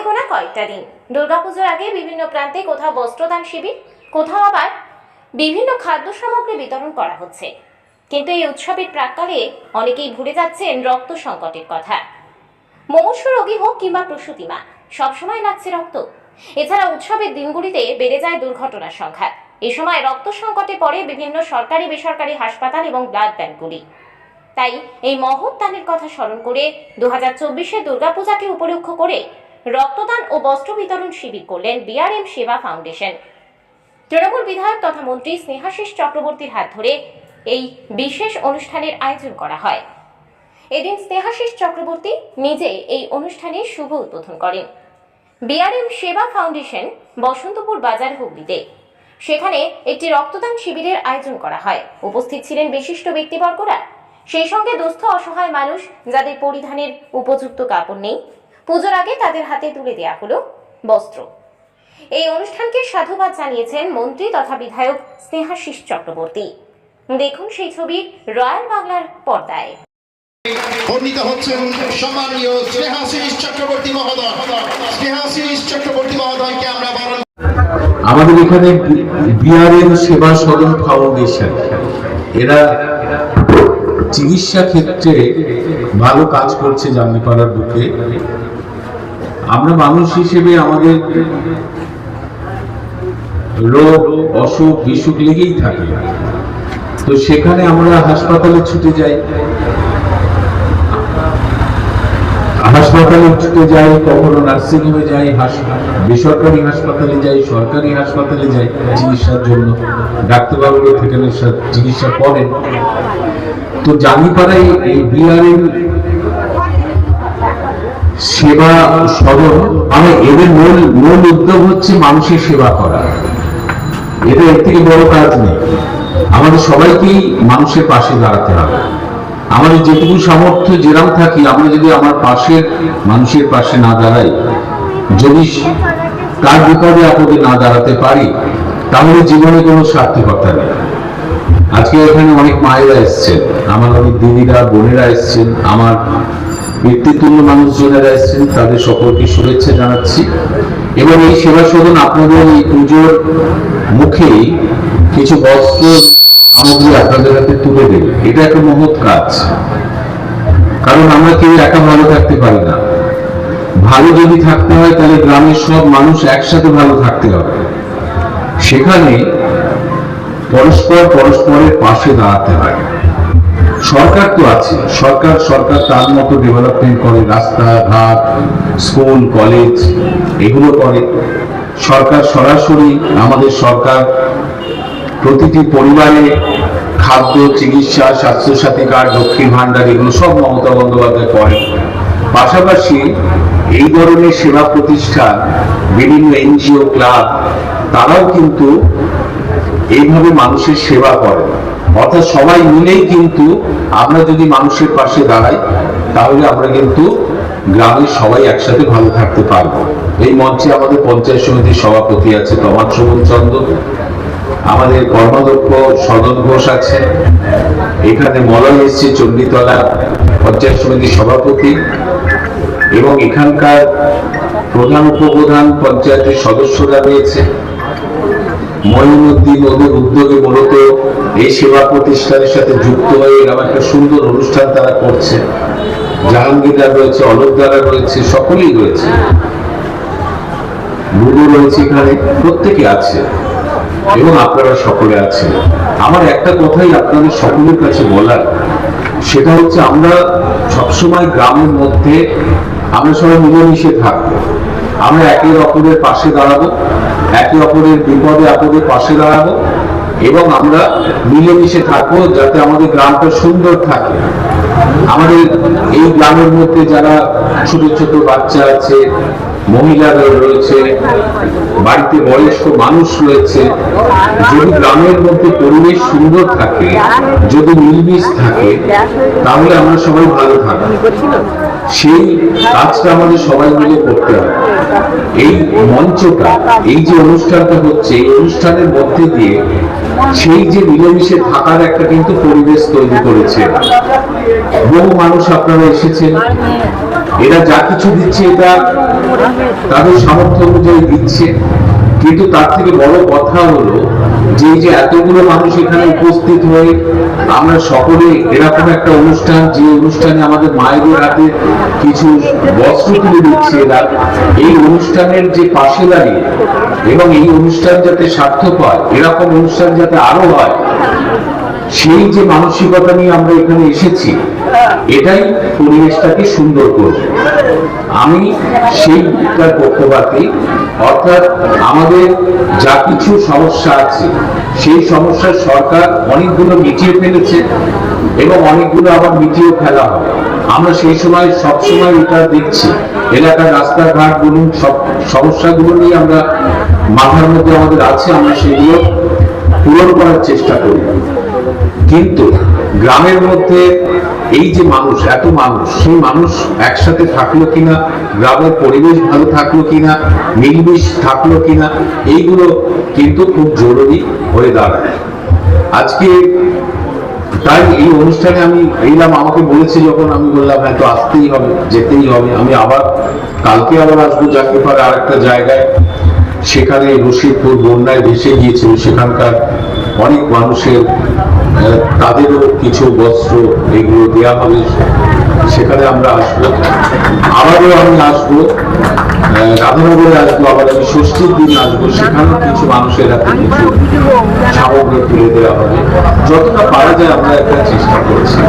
হাতে গোনা কয়েকটা দিন? দুর্গাপুজোর আগে বিভিন্ন প্রান্তে কোথাও বস্ত্রদান শিবির, কোথাও আবার বিভিন্ন খাদ্য সামগ্রী বিতরণ করা হচ্ছে। কিন্তু এই উৎসবের প্রাককালে অনেকেই ভুলে যাচ্ছেন রক্ত সংকটের কথা। মুমূর্ষু রোগী হোক কিংবা প্রসূতি মা, সবসময় লাগছে রক্ত। এছাড়া উৎসবের দিনগুলিতে বেড়ে যায় দুর্ঘটনার সংখ্যা এ সময় রক্ত সংকটে পড়ে বিভিন্ন সরকারি, বেসরকারি হাসপাতাল এবং ব্লাড ব্যাঙ্কগুলি। তাই এই মহৎ দানের কথা স্মরণ করে দু হাজার চব্বিশে দুর্গাপূজাকে উপলক্ষ করে রক্তদান ও বস্ত্র বিতরণ শিবির করলেন বিআরএম সেবা ফাউন্ডেশন। তৃণমূল বিধায়ক তথা মন্ত্রী স্নেহাশিস চক্রবর্তীর হাত ধরে এই বিশেষ অনুষ্ঠানের আয়োজন করা হয়। এদিন স্নেহাশিস চক্রবর্তী নিজে এই অনুষ্ঠানের শুভ উদ্বোধন করেন। বিআরএম সেবা ফাউন্ডেশন বসন্তপুর বাজার হুগলিতে। সেখানে একটি রক্তদান শিবিরের আয়োজন করা হয়। উপস্থিত ছিলেন বিশিষ্ট ব্যক্তিবর্গরা। সেই সঙ্গে দুস্থ অসহায় মানুষ যাদের পরিধানের উপযুক্ত কাপড় নেই পুজোর আগে তাদের হাতে তুলে দেওয়া হলো বস্ত্র। এই অনুষ্ঠানকে সাধুবাদ জানিয়েছেন মন্ত্রী তথা বিধায়ক স্নেহাশিস চক্রবর্তী। দেখুন সেই ছবি রয়্যাল বাংলার পর্দায়। বর্ণিত হচ্ছেন সম্মানীয় স্নেহাশিস চক্রবর্তী মহোদয়। স্নেহাশিস চক্রবর্তী মহোদয়কে আমরা বরণ আমাদের এখানে বিআরএন সেবা সদন ফাউন্ডেশন এরা চিকিৎসা ক্ষেত্রে ভালো কাজ করছে জামনিপাড়ার বুকে। আমরা মানুষ হিসেবে আমাদের রোগ, অসুখ, বিসুখ লেগেই থাকে। তো সেখানে আমরা হাসপাতালে ছুটে যাই। হাসপাতালে ছুটে যাই, কখনো নার্সিং হোমে যাই বেসরকারি হাসপাতালে যাই, সরকারি হাসপাতালে যাই চিকিৎসার জন্য। ডাক্তারবাবুরা সা- চিকিৎসা করেন। তো জানি জানিপাড়ায় এই বিআরএম সেবা সদন মানে এদের মূল মূল উদ্যোগ হচ্ছে মানুষের সেবা করা। এটা এর থেকে বড় কাজ নেই। আমাদের সবাইকেই মানুষের পাশে দাঁড়াতে হবে। আমাদের যেটুকু সামর্থ্য, যেরাম থাকি, আমরা যদি আমার পাশের মানুষের পাশে না দাঁড়াই, যদি কার বিপদে আপদে না দাঁড়াতে পারি, তাহলে জীবনে কোনো সার্থকতা নেই। আজকে এখানে অনেক মায়েরা এসছেন, আমার অনেক দিদিরা, বোনেরা এসছেন, আমার ব্যক্তিতুল্য মানুষজনেরা এসছেন, তাদের সকলকে শুভেচ্ছা জানাচ্ছি। এবং এই সেবা সদন আপনাদের এই পুজোর মুখেই কিছু বস্ত্র সামগ্রী আপনাদের হাতে তুলে দেবে। এটা একটা মহৎ কাজ। কারণ আমরা কেউ একা ভালো থাকতে পারি না। ভালো যদি থাকতে হয়, তাহলে গ্রামের সব মানুষ একসাথে ভালো থাকতে হবে। সেখানে পরস্পর পরস্পরের পাশে দাঁড়াতে হয়। সরকার তো আছে। সরকার সরকার তার মতো ডেভেলপমেন্ট করে, রাস্তাঘাট স্কুল কলেজ এগুলো করে। সরকার সরাসরি আমাদের সরকার প্রতিটি পরিবারে খাদ্য, চিকিৎসা, স্বাস্থ্যসাথী কার্ড, লক্ষ্মীর ভান্ডার এগুলো সব মমতা বন্দ্যোপাধ্যায় করে পাশাপাশি এই ধরনের সেবা প্রতিষ্ঠান, বিভিন্ন এনজিও, ক্লাব, তারাও কিন্তু এইভাবে মানুষের সেবা করে অর্থাৎ সবাই মিলেই কিন্তু আমরা যদি মানুষের পাশে দাঁড়াই, তাহলে আমরা কিন্তু গ্রামের সবাই একসাথে ভালো থাকতে পারব। এই মঞ্চে আমাদের পঞ্চায়েত সমিতির সভাপতি আছে তমান শোভন চন্দ্র আমাদের কর্মাধ্যক্ষ সদন ঘোষ আছে, এখানে মলয় এসছে চণ্ডীতলা পঞ্চায়েত সমিতির সভাপতি, এবং এখানকার প্রধান উপপ্রধান পঞ্চায়েতের সদস্যরা রয়েছে। মঈনুদ্দিন ওদের উদ্যোগে মূলত এই সেবা প্রতিষ্ঠানের সাথে যুক্ত হয়ে এরকম একটা সুন্দর অনুষ্ঠান তারা করছে। জাহাঙ্গীররা রয়েছে অলোকদারা রয়েছে, সকলেই রয়েছে। বুবু রয়েছে এখানে, প্রত্যেকে আছে এবং আপনারা সকলে আছেন। আমার একটা কথাই আপনাদের সকলের কাছে বলার, সেটা হচ্ছে আমরা সবসময় গ্রামের মধ্যে, আমরা সবাই মিলেমিশে থাকব। আমরা একে অপরের পাশে দাঁড়াবো। একে অপরের বিপদে আপদে পাশে দাঁড়াবো এবং আমরা মিলেমিশে থাকব যাতে আমাদের গ্রামটা সুন্দর থাকে। আমাদের এই গ্রামের মধ্যে যারা ছোট ছোট বাচ্চা আছে মহিলারা রয়েছে, বাড়িতে বয়স্ক মানুষ রয়েছে। যদি গ্রামের মধ্যে পরিবেশ সুন্দর থাকে, যদি মিলমিশ থাকে, তাহলে আমরা সবাই ভালো থাকব। সেই কাজটা আমাদের সবাই মিলে করতে হবে। এই মঞ্চটা, এই যে অনুষ্ঠানটা হচ্ছে, এই অনুষ্ঠানের মধ্যে দিয়ে সেই যে মিলেমিশে থাকার একটা কিন্তু পরিবেশ তৈরি করেছে। বহু মানুষ আপনারা এসেছেন। এরা যা কিছু দিচ্ছে এটা তাদের সামর্থ্য অনুযায়ী দিচ্ছে। কিন্তু তার থেকে বড় কথা হলো যে এই যে এতগুলো মানুষ এখানে উপস্থিত হয়ে আমরা সকলে এরকম একটা অনুষ্ঠান, যে অনুষ্ঠানে আমাদের মায়েদের হাতে কিছু বস্ত্র তুলে দিচ্ছে এরা, এই অনুষ্ঠানের যে পাশে দাঁড়িয়ে এবং এই অনুষ্ঠান যাতে সার্থক হয়, এরকম অনুষ্ঠান যাতে আরও হয় সেই যে মানসিকতা নিয়ে আমরা এখানে এসেছি, এটাই পরিবেশটাকে সুন্দর করবে। আমি সেইটার পক্ষপাতী, অর্থাৎ আমাদের যা কিছু সমস্যা আছে, সেই সমস্যার সরকার অনেকগুলো মিটিয়ে ফেলেছে এবং অনেকগুলো আবার মিটিয়ে ফেলা হবে। আমরা সেই সময় সবসময় এটা দেখছি, এলাকার রাস্তাঘাট বলুন, সব সমস্যাগুলো নিয়ে আমরা মাথার মধ্যে আমাদের আছে, আমরা সেগুলো পূরণ করার চেষ্টা করি। কিন্তু গ্রামের মধ্যে এই যে মানুষ, এত মানুষ, সেই মানুষ একসাথে থাকল কিনা, গ্রামের পরিবেশ ভালো থাকল কিনা মিলমিশ থাকল কিনা, এইগুলো কিন্তু খুব জরুরি হয়ে দাঁড়ায়। আজকে তাই এই অনুষ্ঠানে আমি এলাম, আমাকে বলেছে যখন, আমি বললাম হ্যাঁ তো আসতেই হবে, যেতেই হবে। আমি আবার কালকে আবার আসব জাকিপাড়া আর একটা জায়গায়। সেখানে রশিদপুর, বন্যায় ভেসে গিয়েছিল, সেখানকার অনেক মানুষের তাদেরও কিছু বস্ত্র এগুলো দেওয়া হবে। সেখানে আমরা আসব। আবারও আমি আসব। রাধানগরে আসব, আবার আমি ষষ্ঠীর দিন আসব। সেখানেও কিছু মানুষের হাতে কিছু সামগ্রী তুলে দেওয়া হবে। যতটা পারা যায় আমরা একটা চেষ্টা করছি।